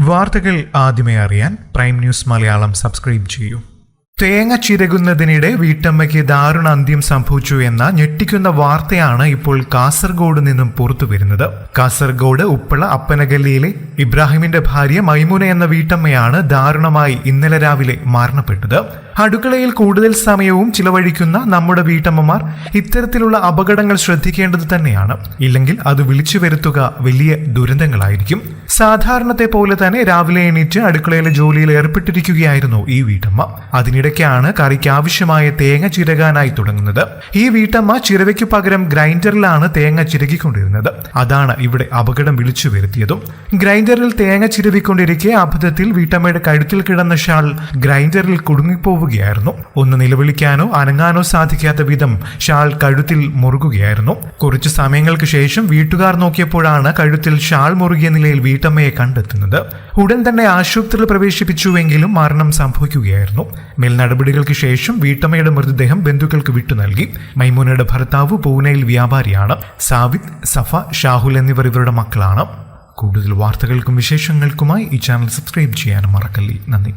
വാർത്തകൾ ആദ്യമേ അറിയാൻ പ്രൈം ന്യൂസ് മലയാളം സബ്സ്ക്രൈബ് ചെയ്യൂ. തേങ്ങ ചിരകുന്നതിനിടെ വീട്ടമ്മയ്ക്ക് ദാരുണ അന്ത്യം സംഭവിച്ചു എന്ന ഞെട്ടിക്കുന്ന വാർത്തയാണ് ഇപ്പോൾ കാസർഗോഡ് നിന്നും പുറത്തു വരുന്നത്. കാസർഗോഡ് ഉപ്പള അപ്പനഗല്ലിയിലെ ഇബ്രാഹിമിന്റെ ഭാര്യ മൈമുന എന്ന വീട്ടമ്മയാണ് ദാരുണമായി ഇന്നലെ രാവിലെ മരണപ്പെട്ടത്. അടുക്കളയിൽ കൂടുതൽ സമയവും ചിലവഴിക്കുന്ന നമ്മുടെ വീട്ടമ്മമാർ ഇത്തരത്തിലുള്ള അപകടങ്ങൾ ശ്രദ്ധിക്കേണ്ടത് തന്നെയാണ്. ഇല്ലെങ്കിൽ അത് വിളിച്ചു വരുത്തുക വലിയ ദുരന്തങ്ങളായിരിക്കും. സാധാരണത്തെ പോലെ തന്നെ രാവിലെ എണീറ്റ് അടുക്കളയിലെ ജോലിയിൽ ഏർപ്പെട്ടിരിക്കുകയായിരുന്നു ഈ വീട്ടമ്മ. അതിനിടയ്ക്കാണ് കറിക്ക് ആവശ്യമായ തേങ്ങ ചിരകാനായി തുടങ്ങുന്നത്. ഈ വീട്ടമ്മ ചിരവയ്ക്ക് പകരം ഗ്രൈൻഡറിലാണ് തേങ്ങ ചിരകിക്കൊണ്ടിരുന്നത്. അതാണ് ഇവിടെ അപകടം വിളിച്ചു വരുത്തിയതും. ഗ്രൈൻഡറിൽ തേങ്ങ ചിരവിക്കൊണ്ടിരിക്കെ അബദ്ധത്തിൽ വീട്ടമ്മയുടെ കഴുത്തിൽ കിടന്ന ഷാൾ ഗ്രൈൻഡറിൽ കുടുങ്ങിപ്പോവുകയായിരുന്നു ഒന്ന് നിലവിളിക്കാനോ അനങ്ങാനോ സാധിക്കാത്ത വിധം ഷാൾ കഴുത്തിൽ മുറുകുകയായിരുന്നു. കുറച്ചു സമയങ്ങൾക്ക് ശേഷം വീട്ടുകാർ നോക്കിയപ്പോഴാണ് കഴുത്തിൽ ഷാൾ മുറുകിയ നിലയിൽ വീട്ടമ്മയെ കണ്ടെത്തുന്നത്. ഉടൻ തന്നെ ആശുപത്രിയിൽ പ്രവേശിപ്പിച്ചുവെങ്കിലും മരണം സംഭവിക്കുകയായിരുന്നു. മേൽ നടപടികൾക്ക് ശേഷം വീട്ടമ്മയുടെ മൃതദേഹം ബന്ധുക്കൾക്ക് വിട്ടു നൽകി. മൈമൂനയുടെ ഭർത്താവ് പൂനെയിൽ വ്യാപാരിയാണ്. സാവിദ് സഫ ഷാഹുൽ എന്നിവർ ഇവരുടെ മക്കളാണ്. കൂടുതൽ വാർത്തകൾക്കും വിശേഷങ്ങൾക്കുമായി ഈ ചാനൽ സബ്സ്ക്രൈബ് ചെയ്യാനും മറക്കല്ലേ. നന്ദി.